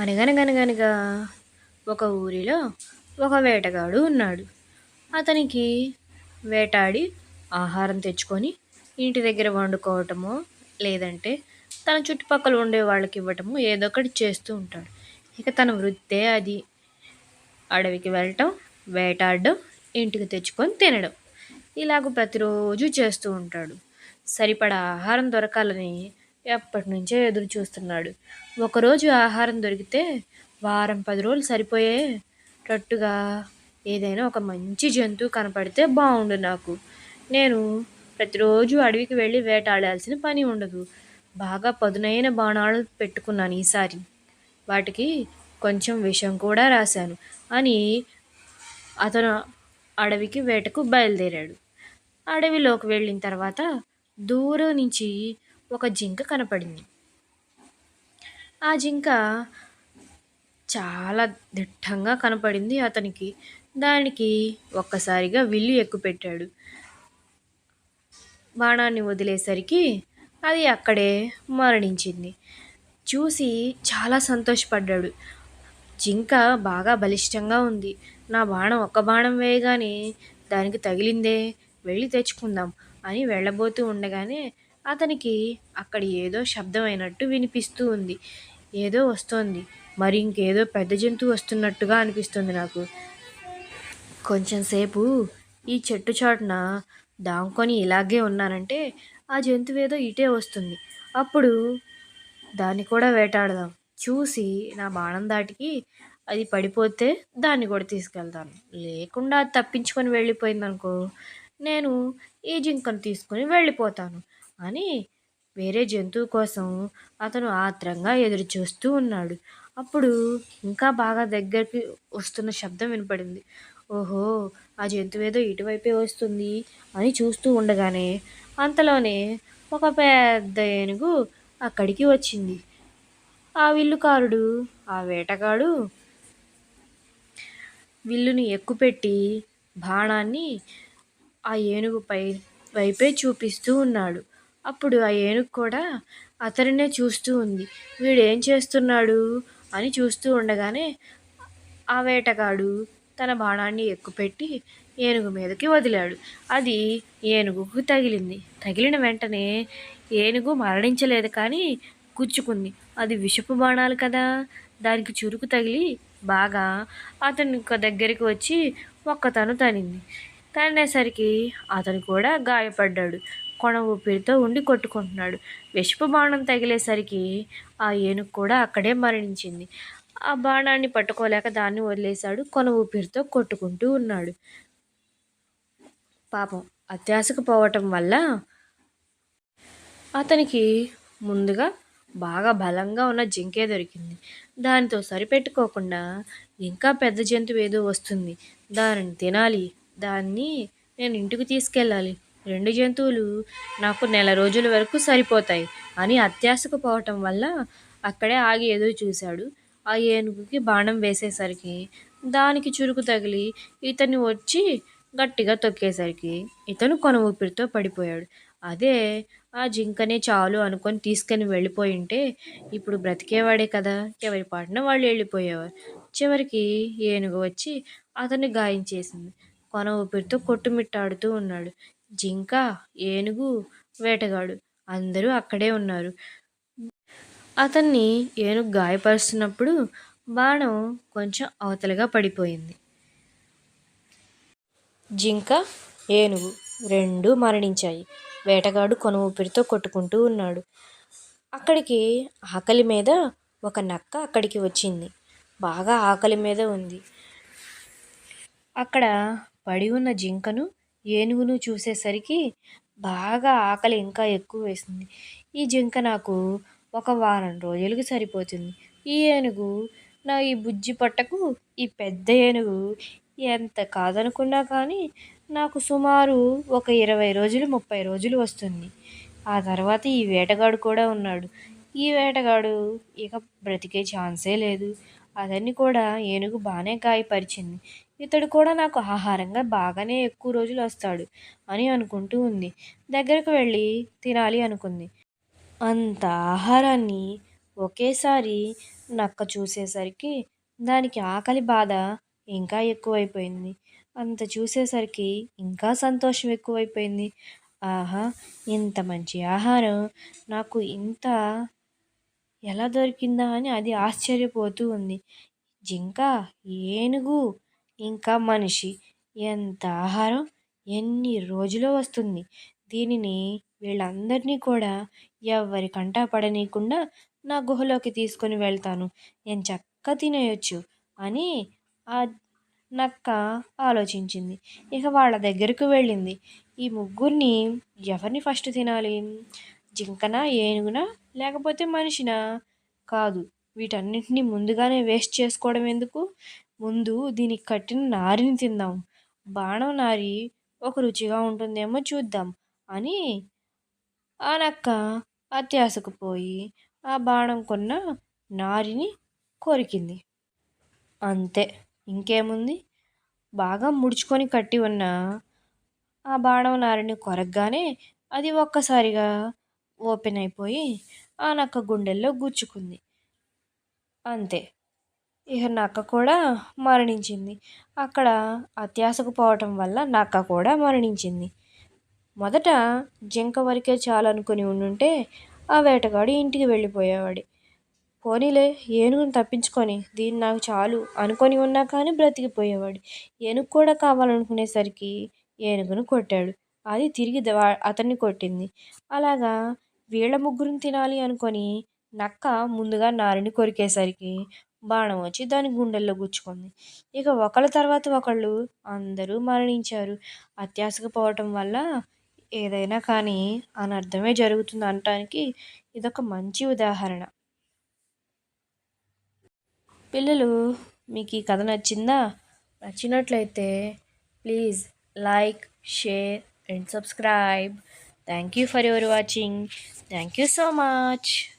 అనగనగనగనగా ఒక ఊరిలో ఒక వేటగాడు ఉన్నాడు. అతనికి వేటాడి ఆహారం తెచ్చుకొని ఇంటి దగ్గర వండుకోవటమో లేదంటే తన చుట్టుపక్కల ఉండే వాళ్ళకి ఇవ్వటము ఏదో ఒకటి చేస్తూ ఉంటాడు. ఇక తన వృత్తే అది. అడవికి వెళ్ళటం వేటాడడం ఇంటికి తెచ్చుకొని తినడం ఇలాగ ప్రతిరోజు చేస్తూ ఉంటాడు. సరిపడా ఆహారం దొరకాలని ఎప్పటి నుంచో ఎదురు చూస్తున్నాడు. ఒకరోజు ఆహారం దొరికితే వారం పది రోజులు సరిపోయేటట్టుగా ఏదైనా ఒక మంచి జంతువు కనపడితే బాగుండు నాకు. నేను ప్రతిరోజు అడవికి వెళ్ళి వేటాడాల్సిన పని ఉండదు. బాగా పదునైన బాణాలు పెట్టుకున్నాను ఈసారి. వాటికి కొంచెం విషం కూడా రాశాను అని అతను అడవికి వేటకు బయలుదేరాడు. అడవిలోకి వెళ్ళిన తర్వాత దూరం నుంచి ఒక జింక కనపడింది. ఆ జింక చాలా దిట్టంగా కనపడింది అతనికి. దానికి ఒక్కసారిగా విల్లు ఎక్కుపెట్టాడు. బాణాన్ని వదిలేసరికి అది అక్కడే మరణించింది. చూసి చాలా సంతోషపడ్డాడు. జింక బాగా బలిష్టంగా ఉంది. నా బాణం ఒక్క బాణం వేయగానే దానికి తగిలిందే వెళ్ళి తెచ్చుకుందాం అని వెళ్ళబోతూ ఉండగానే అతనికి అక్కడ ఏదో శబ్దం అయినట్టు వినిపిస్తూ ఉంది. ఏదో వస్తోంది. మరి ఇంకేదో పెద్ద జంతువు వస్తున్నట్టుగా అనిపిస్తుంది నాకు. కొంచెం సేపు ఈ చెట్టు చాటున దాంకొని ఇలాగే ఉన్నానంటే ఆ జంతువు ఏదో ఇటే వస్తుంది. అప్పుడు దాన్ని కూడా వేటాడదాం. చూసి నా బాణం దాటికి అది పడిపోతే దాన్ని కూడా తీసుకెళ్తాను. లేకుండా అది తప్పించుకొని వెళ్ళిపోయిందనుకో నేను ఈ జింకను తీసుకొని వెళ్ళిపోతాను. అని వేరే జంతువు కోసం అతను ఆత్రంగా ఎదురు చూస్తూ ఉన్నాడు. అప్పుడు ఇంకా బాగా దగ్గరికి వస్తున్న శబ్దం వినపడింది. ఓహో ఆ జంతువు ఏదో ఇటువైపే వస్తుంది అని చూస్తూ ఉండగానే అంతలోనే ఒక పెద్ద ఏనుగు అక్కడికి వచ్చింది. ఆ విల్లుకారుడు ఆ వేటగాడు విల్లుని ఎక్కుపెట్టి బాణాన్ని ఆ ఏనుగుపై వైపే చూపిస్తూ ఉన్నాడు. అప్పుడు ఆ ఏనుగు కూడా అతనినే చూస్తూ ఉంది. వీడేం చేస్తున్నాడు? అని చూస్తూ ఉండగానే ఆ వేటగాడు తన బాణాన్ని ఎక్కుపెట్టి ఏనుగు మీదకి వదిలాడు. అది ఏనుగుకు తగిలింది. తగిలిన వెంటనే ఏనుగు మరణించలేదు కానీ గుచ్చుకుంది. అది విషపు బాణాలు కదా. దానికి చురుకు తగిలి బాగా అతని దగ్గరికి వచ్చి ఒక్కతను తనింది. తనేసరికి అతను కూడా గాయపడ్డాడు. కొన ఊపిరితో ఉండి కొట్టుకుంటున్నాడు. విషపు బాణం తగిలేసరికి ఆ ఏనుగు కూడా అక్కడే మరణించింది. ఆ బాణాన్ని పట్టుకోలేక దాన్ని వదిలేశాడు. కొన ఊపిరితో కొట్టుకుంటూ ఉన్నాడు. పాపం అత్యాశకు పోవటం వల్ల అతనికి ముందుగా బాగా బలంగా ఉన్న జింకే దొరికింది. దానితో సరిపెట్టుకోకుండా ఇంకా పెద్ద జంతువు ఏదో వస్తుంది. దానిని తినాలి. దాన్ని నేను ఇంటికి తీసుకెళ్ళాలి. రెండు జంతువులు నాకు నెల రోజుల వరకు సరిపోతాయి అని అత్యాశకు పోవటం వల్ల అక్కడే ఆగి ఎదురు చూశాడు. ఆ ఏనుగుకి బాణం వేసేసరికి దానికి చురుకు తగిలి ఇతన్ని వచ్చి గట్టిగా తొక్కేసరికి ఇతను కొన ఊపిరితో పడిపోయాడు. అదే ఆ జింకనే చాలు అనుకొని తీసుకొని వెళ్ళిపోయి ఉంటే ఇప్పుడు బ్రతికేవాడే కదా ఎవరి పాటన వాళ్ళు వెళ్ళిపోయేవారు. చివరికి ఏనుగు వచ్చి అతన్ని గాయం చేసింది. కొన ఊపిరితో కొట్టుమిట్టాడుతూ ఉన్నాడు. జింక ఏనుగు వేటగాడు. అందరూ అక్కడే ఉన్నారు. అతన్ని ఏనుగు గాయపరుస్తున్నప్పుడు బాణం కొంచెం అవతలగా పడిపోయింది. జింక ఏనుగు రెండు మరణించాయి. వేటగాడు కొన ఊపిరితో కొట్టుకుంటూ ఉన్నాడు. అక్కడికి ఆకలి మీద ఒక నక్క అక్కడికి వచ్చింది. బాగా ఆకలి మీద ఉంది. అక్కడ పడి ఉన్న జింకను ఏనుగును చూసేసరికి బాగా ఆకలి ఇంకా ఎక్కువ వేసింది. ఈ జింక నాకు ఒక వారం రోజులకు సరిపోతుంది. ఈ ఏనుగు నా ఈ బుజ్జి పట్టకు ఈ పెద్ద ఏనుగు ఎంత కాదనుకున్నా కానీ నాకు సుమారు ఒక ఇరవై రోజులు ముప్పై రోజులు వస్తుంది. ఆ తర్వాత ఈ వేటగాడు కూడా ఉన్నాడు. ఈ వేటగాడు ఇక బ్రతికే ఛాన్సే లేదు. అతన్ని కూడా ఏనుగు బాగానే గాయపరిచింది. ఇతడు కూడా నాకు ఆహారంగా బాగానే ఎక్కువ రోజులు వస్తాడు అని అనుకుంటూ ఉంది. దగ్గరకు వెళ్ళి తినాలి అనుకుంది. అంత ఆహారాన్ని ఒకేసారి నక్క చూసేసరికి దానికి ఆకలి బాధ ఇంకా ఎక్కువైపోయింది. అంత చూసేసరికి ఇంకా సంతోషం ఎక్కువైపోయింది. ఆహా ఇంత మంచి ఆహారం నాకు ఇంత ఎలా దొరికిందా అని అది ఆశ్చర్యపోతూ ఉంది. జింక ఏనుగు ఇంకా మనిషి ఎంత ఆహారం ఎన్ని రోజులు వస్తుంది? దీనిని వీళ్ళందరినీ కూడా ఎవరి కంటా పడనీయకుండా నా గుహలోకి తీసుకొని వెళ్తాను. నేను చక్క తినేయొచ్చు అని ఆ నక్క ఆలోచించింది. ఇక వాళ్ళ దగ్గరకు వెళ్ళింది. ఈ ముగ్గురిని ఎవరిని ఫస్ట్ తినాలి? జింకనా ఏనుగునా లేకపోతే మనిషినా? కాదు వీటన్నిటిని ముందుగానే వేస్ట్ చేసుకోవడం ఎందుకు? ముందు దీనికి కట్టిన నారిని తిందాం. బాణం నారి ఒక రుచిగా ఉంటుందేమో చూద్దాం అని ఆ నక్క అత్యాశకు పోయి ఆ బాణం కొన్న నారిని కొరికింది. అంతే ఇంకేముంది? బాగా ముడుచుకొని కట్టి ఉన్న ఆ బాణం నారిని కొరగ్గానే అది ఒక్కసారిగా ఓపెన్ అయిపోయి ఆ నక్క గుండెల్లో గుచ్చుకుంది. అంతే ఇక నక్క కూడా మరణించింది. అక్కడ అత్యాశకు పోవటం వల్ల నక్క కూడా మరణించింది. మొదట జింక వరకే చాలనుకుని ఉండుంటే ఆ వేటగాడు ఇంటికి వెళ్ళిపోయేవాడు. పోనీలే ఏనుగును తప్పించుకొని దీన్ని నాకు చాలు అనుకొని ఉన్నా కానీ బ్రతికిపోయేవాడు. ఏనుగు కూడా కావాలనుకునేసరికి ఏనుగును కొట్టాడు. అది తిరిగి అతన్ని కొట్టింది. అలాగా వీళ్ళ ముగ్గురిని తినాలి అనుకొని నక్క ముందుగా నారిని కొరికేసరికి బాణం వచ్చి దాని గుండెల్లో గుచ్చుకుంది. ఇక ఒకళ్ళ తర్వాత ఒకళ్ళు అందరూ మరణించారు. అత్యాశకు పోవటం వల్ల ఏదైనా కానీ అనర్థమే జరుగుతుంది అనటానికి ఇదొక మంచి ఉదాహరణ. పిల్లలు మీకు ఈ కథ నచ్చిందా? నచ్చినట్లయితే please like share and subscribe. Thank you for your watching. Thank you so much.